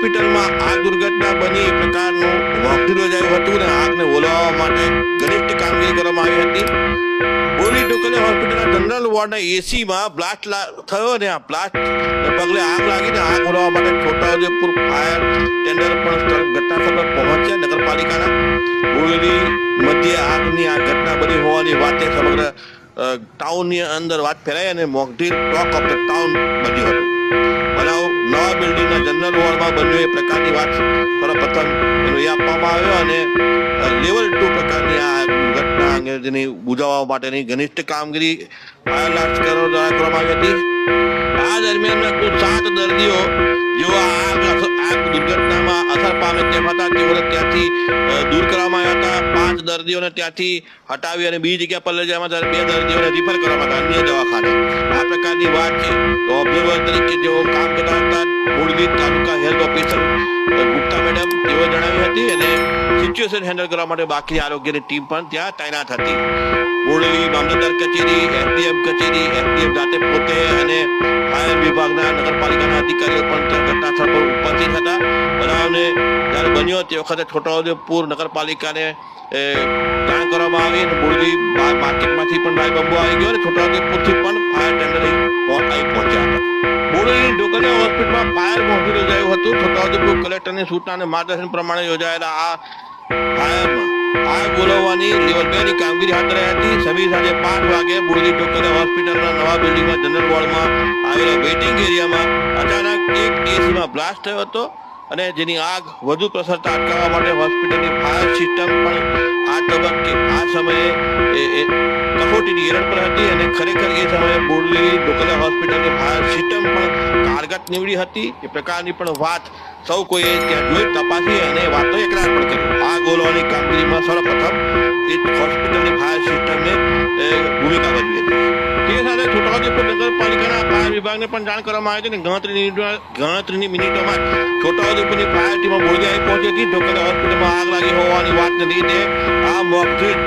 હોસ્પિટલમાં આ દુર્ઘટના બની એ પ્રકારનું વખત યોજાયું હતું અને આગને ઓલવવા માટે ગરીષ્ઠ કામગીરી કરવામાં આવી હતી. બોલી ટુકલે હોસ્પિટલના જનરલ વોર્ડના એસીમાં બ્લાસ્ટ થયો અને આ બ્લાસ્ટ પગલે આગ લાગીને આગ ઓલવવા માટે છોટાઉદેપુર ફાયર ટેન્ડર પણ ઘટના સ્થળ પહોંચ્યા નગરપાલિકાના. બોરેલી મધ્ય આગની આ ઘટના બની હોવાની વાતે સમગ્ર ટાઉનની અંદર વાત ફેલાઈ અને મોકઢીર ટોક ઓફ ધ ટાઉન બન્યું હતું. બનાવ નવા બિલ્ડિંગના જનરલ વોર્ડમાં બન્યો એ પ્રકારની વાત સર્વપ્રથમ એનો એ આપવામાં આવ્યો અને લેવલ ટુ પ્રકારની આ ઘટના અંગે બુજાવવા માટેની ઘનિષ્ઠ કામગીરી ફાયર લાશ્કરો દ્વારા કરવામાં આવી હતી. આ દરમિયાન કુલ સાત દર્દીઓ જેઓ આગ આગ દુર્ઘટનામાં અસર પામે તેમ હતા, તેઓને ત્યાંથી દૂર કરવામાં આવ્યા હતા. પાંચ દર્દીઓને ત્યાંથી હટાવી અને બીજી જગ્યા પર લઈ જવામાં બે દર્દીઓને રિફર કરવામાં હતા અન્ય દવાખાને. આ પ્રકારની વાત છે. તો હતી અને સિચ્યુએશન હેન્ડલ કરવા માટે બાકી આરોગ્યની ટીમ પણ ત્યાં તૈનાત હતી. મૂળવી મામલતદાર કચેરી એસડીએમ કચેરી એસડીએમ જાતે પોતે અને ફાયર વિભાગના નગરપાલિકાના અધિકારીઓ પણ ઘટનાસ્થળ પર ઉપસ્થિત હતા. બનાવને જ્યારે બન્યો તે વખતે છોટાઉદેપુર નગરપાલિકાને જાણ કરવામાં આવી અને મૂળવી માર્કેટમાંથી પણ રાય બંબો આવી ગયો અને છોટાઉદેપુરથી પણ ફાયર ટેન્ડર પહોંચ્યા હતા. બોડેલી ડોકરિયા હોસ્પિટલમાં ફાયર પહોંચી રહ્યું હતું. છોટાઉદેપુર કલેક્ટરની સૂચના અને માર્ગદર્શન પ્રમાણે યોજાયેલા આ લેવલ કામગીરી હાથ ધરાઈ હતી. સાંજે પાંચ વાગે બોડેલી ડોકરિયા હોસ્પિટલના નવા બિલ્ડિંગમાં જનરલ વોર્ડમાં આવેલા વેઇટિંગ એરિયામાં અચાનક એક એસીમાં બ્લાસ્ટ થયો હતો અને જેની આગ વધુ પ્રસરતા અટકાવવા માટે હોસ્પિટલની ફાયર સિસ્ટમ પણ આ સમયે કસોટીની પર હતી અને ખરેખર એ સમયે બોરલી પણ નીવડી હતી. એ પ્રકારની પણ વાત સૌ કોઈએ ત્યાં જોઈ તપાસી અને વાતો એકરાર પણ કરી. આ ઓલવાની કામગીરીમાં સર્વપ્રથમ એ હોસ્પિટલની ફાયર સિસ્ટમે ભૂમિકા ભજવી હતી. તે સાથે છોટાઉદેપુર નગરપાલિકાના ફાયર વિભાગને પણ જાણ કરવામાં આવી હતી ગણતરીની ગણતરીની મિનિટોમાં છોટાઉદેપુરની ફાયર ટીમ આવી પહોંચી હતી. ડોકરિયા હોસ્પિટલમાં આગ લાગી હોવાની વાતને લીધે આ મોકડ્રીલ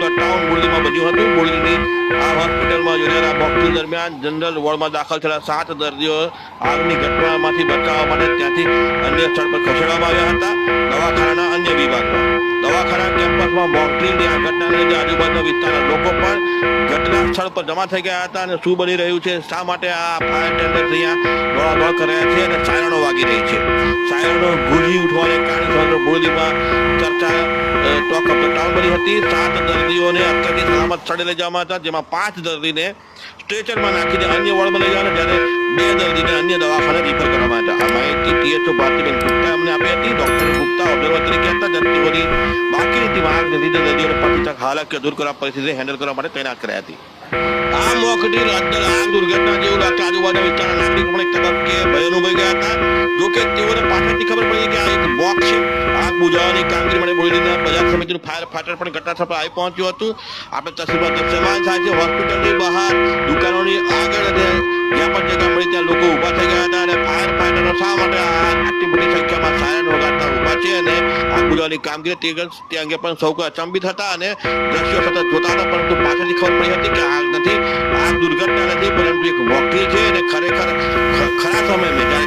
ટોક ટાઉન બોરડીમાં બન્યું હતું. બોરડીની આ હોસ્પિટલમાં યોજાયેલા મોકડ્રીલ દરમિયાન જનરલ વોર્ડમાં દાખલ થયેલા સાત દર્દીઓ આગની ઘટનામાંથી બચાવવા માટે ત્યાંથી અન્ય સ્થળ પર ખસેડવામાં આવ્યા હતા. દવાખાનાના અન્ય વિભાગમાં. દવાખાના કેમ્પસમાં મોકડ્રીલની આ ઘટનાને લીધે આજુબાજુના વિસ્તારના લોકો પણ ઘટના સ્થળ પર જમા થઈ ગયા હતા અને શું બની રહ્યું છે, શા માટે આ ફાયર ટેન્ડર અહીંયા દોડાદોડ કરી રહ્યા છે અને સાયરણો વાગી રહી છે. સાયરણો ગુંજી ઉઠવાને કારણે સમગ્ર બોરડીમાં બની હતી. સાત દર્દીઓને અત્યારથી સલામત સ્થળે લઈ જવામાં હતા, જેમાં પાંચ દર્દીને સ્ટ્રેચરમાં નાખીને અન્ય વોર્ડમાં લઈ જવાના, જ્યારે બે દર્દીને અન્ય દવાખાને રિફર કરવામાં હતા આ માહિતી ટીએચઓ ભારતીબેન ગુપ્તા અમને આપી હતી. ડોક્ટર ગુપ્તા ઓબ્ઝર્વર તરીકે હતા દર્દીઓની બાકી ટીમ આગને લીધે દર્દીઓને તક હાલાકી દૂર કરવા પરિસ્થિતિ હેન્ડલ કરવા માટે તૈનાત કરાઈ હતી. આ મોકડી અંદર આ દુર્ઘટના જેવું લાગતા આજુબાજુ વિસ્તારના નાગરિકો પણ એક તબક્કે ભય ગયા હતા, જોકે તેઓને પાછળથી ખબર પડી કે આ એક બોક્સ છે. આગ બુજાવવાની કામગીરી માટે બોરીના ફાયર ફાઈટર પણ ઘટનાસ્થળ પર આવી પહોંચ્યું હતું. આપણે તસવીરમાં દ્રશ્યમાન થાય છે. હોસ્પિટલની બહાર, દુકાનોની આગળ અને જ્યાં પણ જગ્યા મળી ત્યાં લોકો ઊભા થઈ ગયા હતા અને ફાયર ફાઈટરો શા માટે આટલી મોટી સંખ્યામાં સાયરન વગાડતા ઊભા છે અને આગ બુઝાવવાની કામગીરી તે અંગે- પણ સૌ કોઈ અચંબિત હતા અને દ્રશ્યો સતત જોતા હતા, પરંતુ પાછળથી ખબર પડી હતી કે આગ નથી આગ દુર્ઘટના નથી, પરંતુ એક મોકલી છે અને ખરેખર ખરા સમયમાં જ્યારે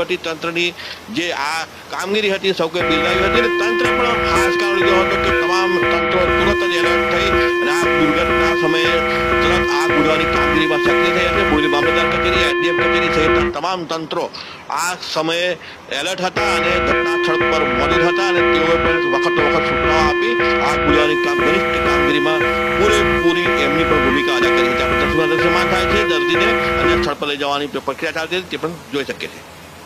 વહીવટી તંત્રની જે આ કામગીરી હતી, સૌ કોઈ બિરદાવી હતી તંત્ર પણ કારણ લીધો હતો કે તમામ તંત્રો તુરંત જ એલર્ટ થઈ અને આ દુર્ઘટના સમયે તુરંત આગ બુઝાવવાની કામગીરીમાં સક્રિય થઈ હતી બોલી મામલતદાર કચેરી એસડીએમ કચેરી સહિત તમામ તંત્રો આ સમયે એલર્ટ હતા અને ઘટના પર મોજૂદ હતા અને તેઓએ પણ વખતો વખત સૂચનાઓ આપી આગ બુઝાવવાની કામગીરી કામગીરીમાં પૂરેપૂરી એમની પણ ભૂમિકા અદા કરી હતી આપણે થાય છે, દર્દીને અને સ્થળ પર લઈ જવાની પ્રક્રિયા ચાલતી હતી તે પણ જોઈ શકીએ છીએ.